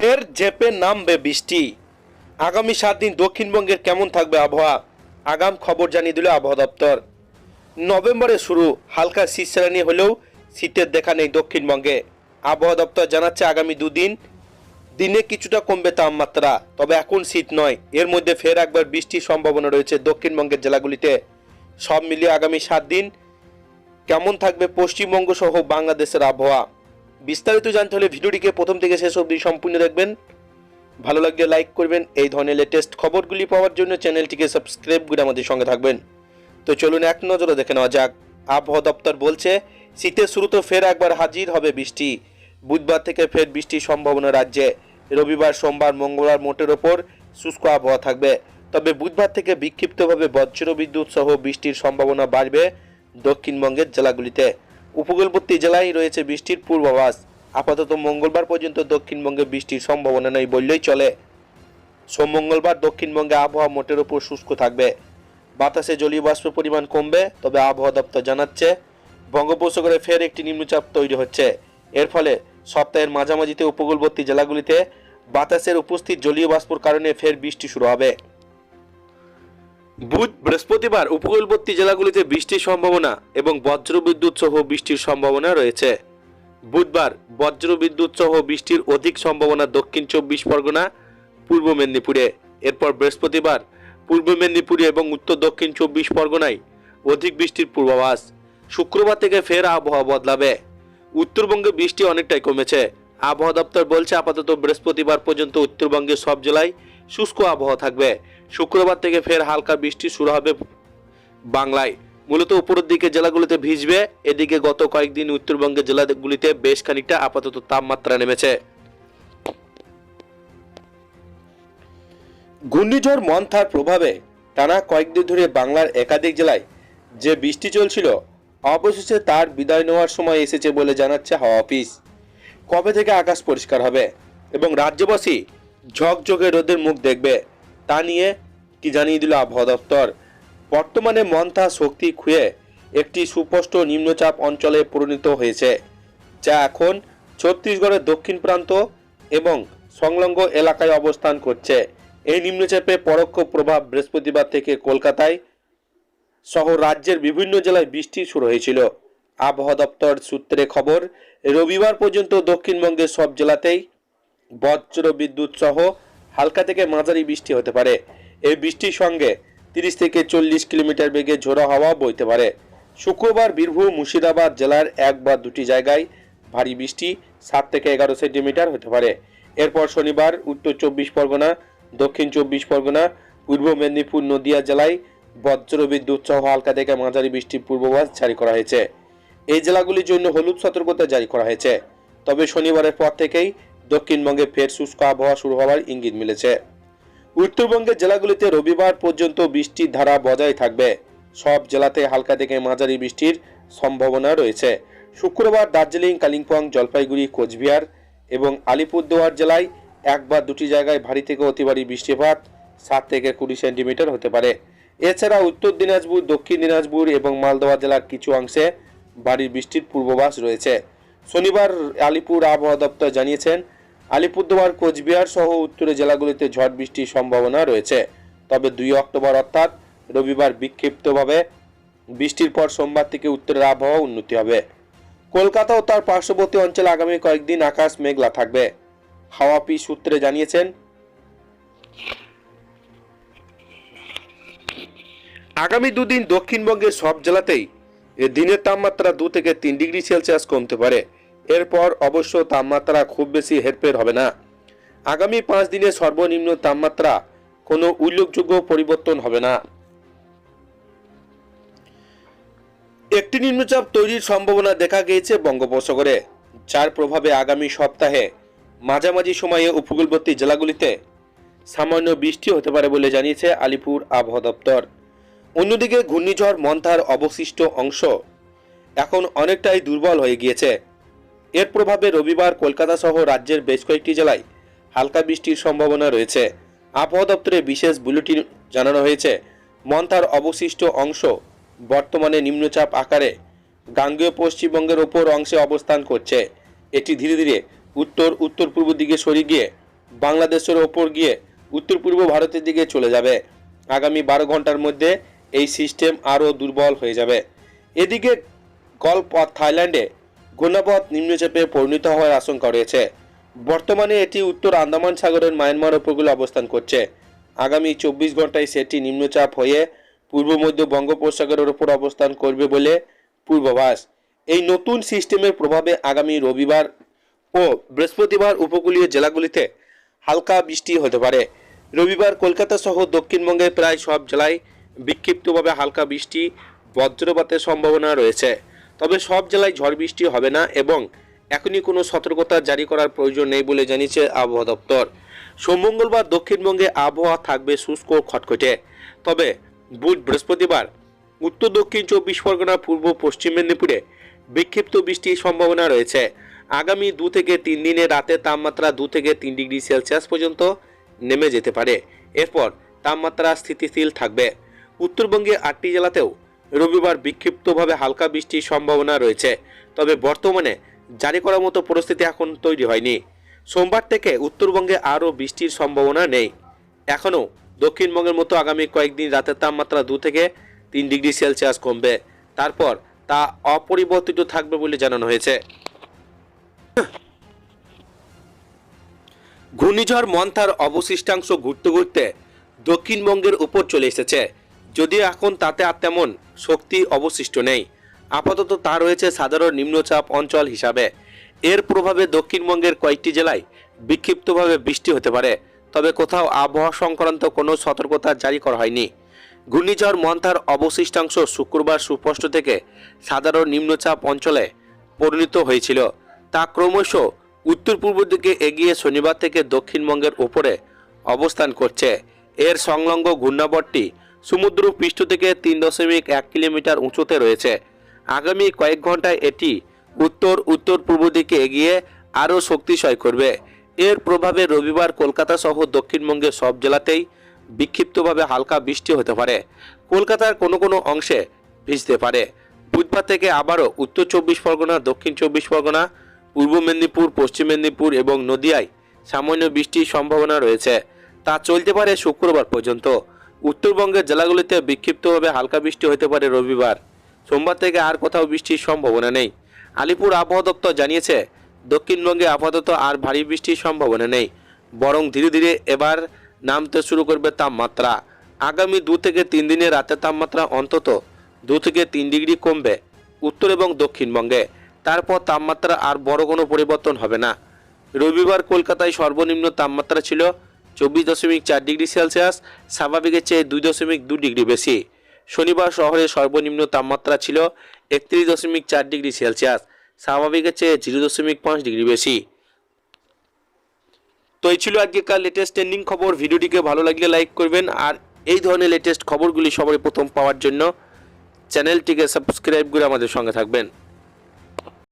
ফের জেপে নামবে বৃষ্টি। আগামী সাত দিন দক্ষিণবঙ্গের কেমন থাকবে আবহাওয়া? আগাম খবর জানিয়ে দিল আবহাওয়া দপ্তর। নভেম্বরে শুরু হালকা শীতশ্রেণী হলেও শীতের দেখা নেই দক্ষিণবঙ্গে। আবহাওয়া দপ্তর জানাচ্ছে আগামী দুদিন দিনে কিছুটা কমবে তাপমাত্রা, তবে এখন শীত নয়। এর মধ্যে ফের একবার বৃষ্টির সম্ভাবনা রয়েছে দক্ষিণবঙ্গের জেলাগুলিতে। সব মিলিয়ে আগামী সাত দিন কেমন থাকবে পশ্চিমবঙ্গ সহ বাংলাদেশের আবহাওয়া? বিস্তারিত জানতে হলে ভিডিওটিকে প্রথম থেকে শেষ অবধি সম্পূর্ণ দেখবেন। ভালো লাগলে লাইক করবেন। এই ধরনের লেটেস্ট খবরগুলি পাওয়ার জন্য চ্যানেলটিকে সাবস্ক্রাইব করে আমাদের সঙ্গে থাকবেন। তো চলুন এক নজরে দেখে নেওয়া যাক। আবহাওয়া দপ্তর বলছে, শীতের শুরুতে ফের একবার হাজির হবে বৃষ্টি। বুধবার থেকে ফের বৃষ্টির সম্ভাবনা রাজ্যে। রবিবার, সোমবার, মঙ্গলবার মোটের ওপর শুষ্ক আবহাওয়া থাকবে। তবে বুধবার থেকে বিক্ষিপ্তভাবে বজ্র বিদ্যুৎ সহ বৃষ্টির সম্ভাবনা বাড়বে দক্ষিণবঙ্গের জেলাগুলিতে। উপকূলবর্তী জেলায় রয়েছে বৃষ্টির পূর্বাভাস। আপাতত মঙ্গলবার পর্যন্ত দক্ষিণবঙ্গে বৃষ্টির সম্ভাবনা নেই বললেই চলে। সোম মঙ্গলবার দক্ষিণবঙ্গে আবহাওয়া মোটের ওপর শুষ্ক থাকবে। বাতাসে জলীয় বাষ্পের পরিমাণ কমবে, তবে আবহাওয়া দপ্তর জানাচ্ছে, বঙ্গোপসাগরে ফের একটি নিম্নচাপ তৈরি হচ্ছে। এর ফলে সপ্তাহের মাঝামাঝিতে উপকূলবর্তী জেলাগুলিতে বাতাসের উপস্থিত জলীয় বাষ্পর কারণে ফের বৃষ্টি শুরু হবে। বুধ, বৃহস্পতিবার উপকূলবর্তী জেলাগুলিতে বৃষ্টির সম্ভাবনা এবং বজ্রবিদ্যুৎ সহ বৃষ্টির সম্ভাবনা রয়েছে। বুধবার বজ্রবিদ্যুৎ সহ বৃষ্টির অধিক সম্ভাবনা দক্ষিণ চব্বিশ পরগনা, পূর্ব মেদিনীপুরে। এরপর বৃহস্পতিবার পূর্ব মেদিনীপুরে এবং উত্তর দক্ষিণ চব্বিশ পরগনায় অধিক বৃষ্টির পূর্বাভাস। শুক্রবার থেকে ফের আবহাওয়া বদলাবে। উত্তরবঙ্গে বৃষ্টি অনেকটাই কমেছে। আবহাওয়া দপ্তর বলছে, আপাতত বৃহস্পতিবার পর্যন্ত উত্তরবঙ্গের সব জেলায় শুষ্ক আবহাওয়া থাকবে। শুক্রবার থেকে ফের হালকা বৃষ্টি শুরু হবে বাংলায়। মূলত উপরের দিকে জেলাগুলিতে ভিজবে, এদিকে গত কয়েকদিন উত্তরবঙ্গের জেলাগুলিতে বেশ খানিকটা আপাতত তাপমাত্রা নেমেছে। ঘূর্ণিঝড় মন্থার প্রভাবে টানা কয়েকদিন ধরে বাংলার একাধিক জেলায় যে বৃষ্টি চলছিল, অবশেষে তার বিদায় নেওয়ার সময় এসেছে বলে জানাচ্ছে হাওয়া অফিস। কবে থেকে আকাশ পরিষ্কার হবে এবং রাজ্যবাসী ঝকঝকে রোদের মুখ দেখবে? তা নিয়ে কি জানিয়ে দিল আবহাওয়া দপ্তর? বর্তমানে মন্থা শক্তি খুঁয়ে একটি সুস্পষ্ট নিম্নচাপ অঞ্চলে পরিণত হয়েছে, যা এখন ছত্তিশগড়ের দক্ষিণ প্রান্ত এবং সংলগ্ন এলাকায় অবস্থান করছে। এই নিম্নচাপে পরোক্ষ প্রভাব বৃহস্পতিবার থেকে কলকাতায় সহ রাজ্যের বিভিন্ন জেলায় বৃষ্টি শুরু হয়েছিল। আবহাওয়া দপ্তর সূত্রে খবর, রবিবার পর্যন্ত দক্ষিণবঙ্গের সব জেলাতেই বজ্র বিদ্যুৎ সহ হালকা থেকে মাঝারি বৃষ্টি হতে পারে। এই বৃষ্টির সঙ্গে তিরিশ থেকে চল্লিশ কিলোমিটার বেগে ঝোড়ো হাওয়া বইতে পারে। শুক্রবার বীরভূম, মুর্শিদাবাদ জেলার এক বা দুটি জায়গায় ভারী বৃষ্টি সাত থেকে এগারো সেন্টিমিটার হতে পারে। এরপর শনিবার উত্তর চব্বিশ পরগনা, দক্ষিণ চব্বিশ পরগনা, পূর্ব মেদিনীপুর, নদিয়া জেলায় বজ্র বিদ্যুৎ সহ হালকা থেকে মাঝারি বৃষ্টির পূর্বাভাস জারি করা হয়েছে। এই জেলাগুলির জন্য হলুদ সতর্কতা জারি করা হয়েছে। তবে শনিবারের পর থেকেই দক্ষিণবঙ্গে ফের শুষ্ক আবহাওয়া শুরু হওয়ার ইঙ্গিত মিলেছে। উত্তরবঙ্গের জেলাগুলিতে রবিবার পর্যন্ত বৃষ্টির ধারা বজায় থাকবে। সব জেলাতে হালকা থেকে মাঝারি বৃষ্টির সম্ভাবনা রয়েছে। শুক্রবার দার্জিলিং, কালিম্পং, জলপাইগুড়ি, কোচবিহার এবং আলিপুরদুয়ার জেলায় এক বা দুটি জায়গায় ভারী থেকে অতি ভারী বৃষ্টিপাত, সাত থেকে কুড়ি সেন্টিমিটার হতে পারে। এছাড়া উত্তর দিনাজপুর, দক্ষিণ দিনাজপুর এবং মালদহ জেলার কিছু অংশে ভারী বৃষ্টির পূর্বাভাস রয়েছে। শনিবার আলিপুর আবহাওয়া দপ্তর জানিয়েছেন আলিপুরদুয়ার, কোচবিহার সহ উত্তরের জেলাগুলিতে ঝড় বৃষ্টির সম্ভাবনা রয়েছে। তবে দুই অক্টোবর অর্থাৎ রবিবার বিক্ষিপ্তভাবে বৃষ্টির পর সোমবার থেকে উত্তরের আবহাওয়া উন্নতি হবে। কলকাতা ও তার পার্শ্ববর্তী অঞ্চলে আগামী কয়েকদিন আকাশ মেঘলা থাকবে। হাওয়া পি সূত্রে জানিয়েছেন, আগামী দুদিন দক্ষিণবঙ্গের সব জেলাতেই দিনের তাপমাত্রা দু থেকে তিন ডিগ্রি সেলসিয়াস কমতে পারে। এরপর অবশ্য তাপমাত্রা খুব বেশি হেরফের হবে না। আগামী পাঁচ দিনে সর্বনিম্ন তাপমাত্রা কোনো উল্লেখযোগ্য পরিবর্তন হবে না। একটি নিম্নচাপ তৈরির সম্ভাবনা দেখা গিয়েছে বঙ্গোপসাগরে, যার প্রভাবে আগামী সপ্তাহে মাঝামাঝি সময়ে উপকূলবর্তী জেলাগুলিতে সামান্য বৃষ্টি হতে পারে বলে জানিয়েছে আলিপুর আবহাওয়া দপ্তর। অন্যদিকে ঘূর্ণিঝড় মন্থার অবশিষ্ট অংশ এখন অনেকটাই দুর্বল হয়ে গিয়েছে। এর প্রভাবে রবিবার কলকাতা সহ রাজ্যের বেশ কয়েকটি জেলায় হালকা বৃষ্টির সম্ভাবনা রয়েছে। আবহাওয়া দপ্তরে বিশেষ বুলেটিন জানানো হয়েছে। মন্থার অবশিষ্ট অংশ বর্তমানে নিম্নচাপ আকারে গাঙ্গেয় পশ্চিমবঙ্গের ওপর অংশে অবস্থান করছে। এটি ধীরে ধীরে উত্তর উত্তর পূর্ব দিকে সরে গিয়ে বাংলাদেশের ওপর গিয়ে উত্তর পূর্ব ভারতের দিকে চলে যাবে। আগামী বারো ঘণ্টার মধ্যে এই সিস্টেম আরও দুর্বল হয়ে যাবে। এদিকে গল্প থাইল্যান্ডে ঘূর্ণাপথ নিম্নচাপে পরিণত হওয়ার আশঙ্কা রয়েছে। বর্তমানে এটি উত্তর আন্দামান সাগরের মায়ানমার উপকূলে অবস্থান করছে। আগামী চব্বিশ ঘন্টায় সেটি নিম্নচাপ হয়ে পূর্ব মধ্য বঙ্গোপসাগরের উপর অবস্থান করবে বলে পূর্বাভাস। এই নতুন সিস্টেমের প্রভাবে আগামী রবিবার ও বৃহস্পতিবার উপকূলীয় জেলাগুলিতে হালকা বৃষ্টি হতে পারে। রবিবার কলকাতা সহ দক্ষিণবঙ্গের প্রায় সব জেলায় বিক্ষিপ্তভাবে হালকা বৃষ্টি, বজ্রপাতের সম্ভাবনা রয়েছে। তবে সব জেলায় ঝড় বৃষ্টি হবে না এবং এখনই কোনো সতর্কতা জারি করার প্রয়োজন নেই বলে জানিয়েছে আবহাওয়া দপ্তর। সোম, মঙ্গলবার দক্ষিণবঙ্গে আবহাওয়া থাকবে শুষ্ক খটখটে। তবে বুধ, বৃহস্পতিবার উত্তর, দক্ষিণ চব্বিশ পরগনা, পূর্ব, পশ্চিম মেদিনীপুরে বিক্ষিপ্ত বৃষ্টির সম্ভাবনা রয়েছে। আগামী দু থেকে তিন দিনে রাতে তাপমাত্রা দু থেকে তিন ডিগ্রি সেলসিয়াস পর্যন্ত নেমে যেতে পারে। এরপর তাপমাত্রা স্থিতিশীল থাকবে। উত্তরবঙ্গে আটটি জেলাতেও রবিবার বিক্ষিপ্তভাবে হালকা বৃষ্টির সম্ভাবনা রয়েছে। তবে বর্তমানে জারি করার মতো পরিস্থিতি এখন তৈরি হয়নি। সোমবার থেকে উত্তরবঙ্গে আরও বৃষ্টির সম্ভাবনা নেই। এখনও দক্ষিণবঙ্গের মতো আগামী কয়েকদিন রাতের তাপমাত্রা দু থেকে তিন ডিগ্রি সেলসিয়াস কমবে। তারপর তা অপরিবর্তিত থাকবে বলে জানানো হয়েছে। ঘূর্ণিঝড় মন্থার অবশিষ্টাংশ ঘুরতে ঘুরতে দক্ষিণবঙ্গের উপর চলে এসেছে। যদিও এখন তাতে আর তেমন শক্তি অবশিষ্ট নেই। আপাতত তা রয়েছে সাধারণ নিম্নচাপ অঞ্চল হিসাবে। এর প্রভাবে দক্ষিণবঙ্গের কয়েকটি জেলায় বিক্ষিপ্তভাবে বৃষ্টি হতে পারে, তবে কোথাও আবহাওয়া সংক্রান্ত কোনো সতর্কতা জারি করা হয়নি। ঘূর্ণিঝড় মন্থার অবশিষ্টাংশ শুক্রবার সুস্পষ্ট থেকে সাধারণ নিম্নচাপ অঞ্চলে পরিণত হয়েছিল। তা ক্রমশ উত্তর পূর্ব দিকে এগিয়ে শনিবার থেকে দক্ষিণবঙ্গের ওপরে অবস্থান করছে। এর সংলগ্ন ঘূর্ণাবর্তটি সমুদ্র পৃষ্ঠ থেকে তিন দশমিক এক কিলোমিটার উঁচুতে রয়েছে। আগামী কয়েক ঘন্টায় এটি উত্তর উত্তর পূর্ব দিকে এগিয়ে আরও শক্তিশয় করবে। এর প্রভাবে রবিবার কলকাতা সহ দক্ষিণবঙ্গের সব জেলাতেই বিক্ষিপ্তভাবে হালকা বৃষ্টি হতে পারে। কলকাতার কোনো কোনো অংশে ভিজতে পারে। বুধবার থেকে আবারও উত্তর চব্বিশ পরগনা, দক্ষিণ চব্বিশ পরগনা, পূর্ব মেদিনীপুর, পশ্চিম মেদিনীপুর এবং নদিয়ায় সামান্য বৃষ্টির সম্ভাবনা রয়েছে। তা চলতে পারে শুক্রবার পর্যন্ত। উত্তরবঙ্গের জেলাগুলিতে বিক্ষিপ্তভাবে হালকা বৃষ্টি হতে পারে রবিবার। সোমবার থেকে আর কোথাও বৃষ্টির সম্ভাবনা নেই। আলিপুর আবহাওয়া দপ্তর জানিয়েছে, দক্ষিণবঙ্গে আপাতত আর ভারী বৃষ্টির সম্ভাবনা নেই। বরং ধীরে ধীরে এবার নামতে শুরু করবে তাপমাত্রা। আগামী দু থেকে তিন দিনে রাতের তাপমাত্রা অন্তত দু থেকে তিন ডিগ্রি কমবে উত্তর এবং দক্ষিণবঙ্গে। তারপর তাপমাত্রা আর বড় কোনো পরিবর্তন হবে না। রবিবার কলকাতায় সর্বনিম্ন তাপমাত্রা ছিল চব্বিশ দশমিক চার ডিগ্রি সেলসিয়াস, স্বাভাবিকের চেয়ে দুই দশমিক দু ডিগ্রি বেশি। শনিবার শহরে সর্বনিম্ন তাপমাত্রা ছিল একত্রিশ দশমিক চার ডিগ্রি সেলসিয়াস, স্বাভাবিকের চেয়ে জিরো দশমিক পাঁচ ডিগ্রি বেশি। তো এই ছিল আজকেকার লেটেস্ট ট্রেন্ডিং খবর। ভিডিওটিকে ভালো লাগলে লাইক করবেন। আর এই ধরনের লেটেস্ট খবরগুলি সবাই প্রথম পাওয়ার জন্য চ্যানেলটিকে সাবস্ক্রাইব করে আমাদের সঙ্গে থাকবেন।